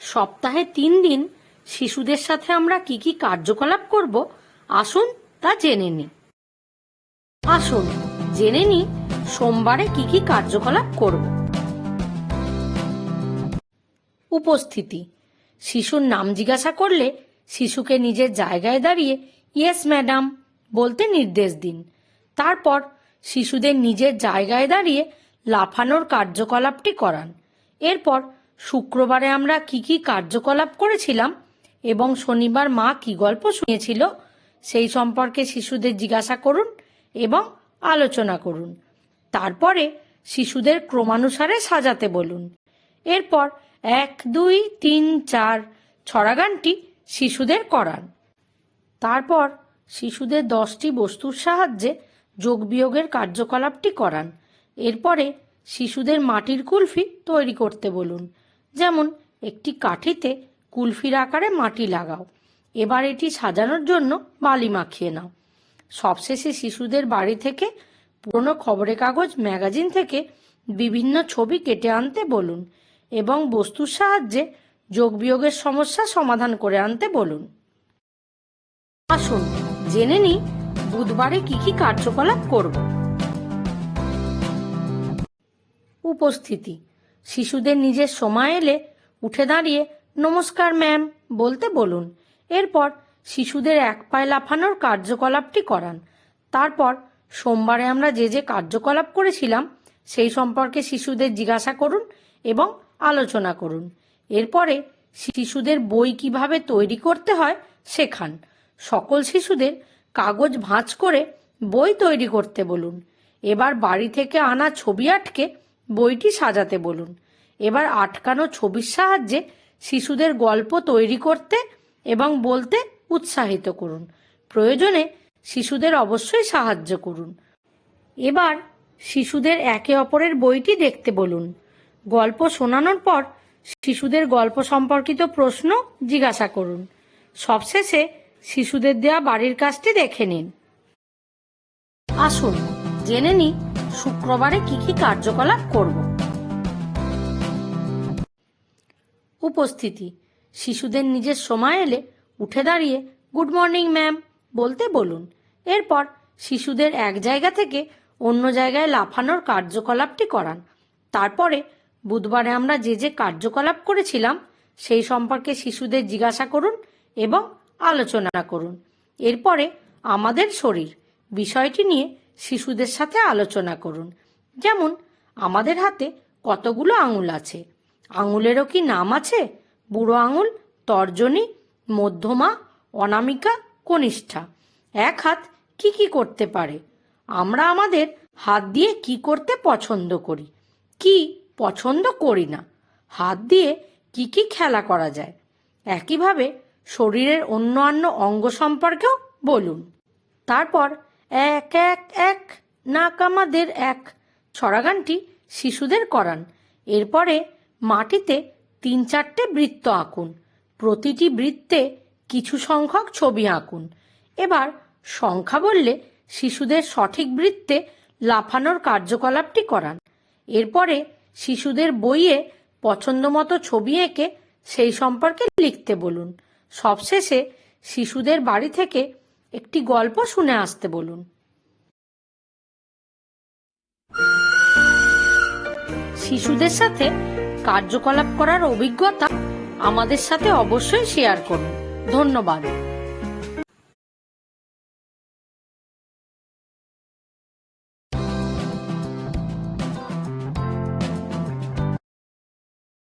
সপ্তাহে তিন দিন শিশুদের সাথে আমরা কি কি কার্যকলাপ করব, আসুন তা জেনে নিই। আসুন, জেনে নিই সোমবারে কি কি কার্যকলাপ করব। উপস্থিতি, শিশুর নাম জিজ্ঞাসা করলে শিশুকে নিজের জায়গায় দাঁড়িয়ে, ইয়েস, ম্যাডাম বলতে নির্দেশ দিন। তারপর শিশুদের নিজের জায়গায় দাঁড়িয়ে লাফানোর কার্যকলাপটি করান। এরপর শুক্রবারে আমরা কি কি কার্যকলাপ করেছিলাম এবং শনিবার মা কি গল্প শুনিয়েছিল, সেই সম্পর্কে শিশুদের জিজ্ঞাসা করুন এবং আলোচনা করুন। তারপরে শিশুদের ক্রমানুসারে সাজাতে বলুন। এরপর এক, দুই, তিন, চার ছড়াগানটি শিশুদের করান। তারপর শিশুদের দশটি বস্তুর সাহায্যে যোগ বিয়োগের কার্যকলাপটি করান। এরপরে শিশুদের মাটির কুলফি তৈরি করতে বলুন। যেমন, একটি কাঠিতে কুলফির আকারে মাটি লাগাও। এবার এটি সাজানোর জন্য বালি মাখিয়ে নাও। সবশেষে শিশুদের বাড়ি থেকে পুরনো খবরের কাগজ ম্যাগাজিন থেকে বিভিন্ন ছবি কেটে আনতে বলুন এবং বস্তুর সাহায্যে যোগ বিয়োগের সমস্যা সমাধান করে আনতে বলুন। আসুন, জেনে নিই বুধবারে কি কি কার্যকলাপ করব। উপস্থিতি শিশুদের নিজের সময় এলে উঠে দাঁড়িয়ে, নমস্কার, ম্যাম, বলতে বলুন। এরপর শিশুদের এক পায়ে লাফানোর কার্যকলাপটি করান। তারপর সোমবারে আমরা যে যে কার্যকলাপ করেছিলাম, সেই সম্পর্কে শিশুদের জিজ্ঞাসা করুন এবং আলোচনা করুন। এরপরে শিশুদের বই কীভাবে তৈরি করতে হয় শেখান। সকল শিশুদের কাগজ ভাঁজ করে বই তৈরি করতে বলুন। এবার বাড়ি থেকে আনা ছবি আটকে বইটি সাজাতে বলুন। এবার আটকানো ছবির সাহায্যে শিশুদের গল্প তৈরি করতে এবং বলতে উৎসাহিত করুন। প্রয়োজনে শিশুদের অবশ্যই সাহায্য করুন। এবার শিশুদের একে অপরের বইটি দেখতে বলুন। গল্প শোনানোর পর শিশুদের গল্প সম্পর্কিত প্রশ্ন জিজ্ঞাসা করুন। সবশেষে শিশুদের দেওয়া বাড়ির কাজটি দেখে নিন। আসুন, জেনে নিই শুক্রবারে কি কি কার্যকলাপ করব? উপস্থিতি। শিশুদের নিজের সময় এলে উঠে দাঁড়িয়ে, গুড মর্নিং, ম্যাম বলতে বলুন। এরপর শিশুদের এক জায়গা থেকে অন্য জায়গায় লাফানোর কার্যকলাপটি করান। তারপরে বুধবারে আমরা যে যে কার্যকলাপ করেছিলাম, সেই সম্পর্কে শিশুদের জিজ্ঞাসা করুন এবং আলোচনা করুন। এরপরে আমাদের শরীর। বিষয়টি নিয়ে শিশুদের সাথে আলোচনা করুন। যেমন, আমাদের হাতে কতগুলো আঙুল আছে? আঙুলেরও কি নাম আছে? বুড়ো আঙুল, তর্জনী, মধ্যমা, অনামিকা, কনিষ্ঠা। এক হাত কি কি করতে পারে? আমরা আমাদের হাত দিয়ে কি করতে পছন্দ করি? কি পছন্দ করি না? হাত দিয়ে কি কি খেলা করা যায়? একইভাবে শরীরের অন্যান্য অঙ্গ সম্পর্কেও বলুন। তারপর এক এক এক, নাক আমাদের এক। ছড়াগানটি শিশুদের করান। এরপরে মাটিতে তিন চারটে বৃত্ত আঁকুন। প্রতিটি বৃত্তে কিছু সংখ্যক ছবি আঁকুন। এবার সংখ্যা বললে শিশুদের সঠিক বৃত্তে লাফানোর কার্যকলাপটি করান। এরপরে শিশুদের বইয়ে পছন্দমতো ছবি এঁকে সেই সম্পর্কে লিখতে বলুন। সবশেষে শিশুদের বাড়ি থেকে একটি গল্প শুনে আসতে বলুন। শিশুদের সাথে কার্যকলাপ করার অভিজ্ঞতা আমাদের সাথে অবশ্যই শেয়ার করুন। ধন্যবাদ।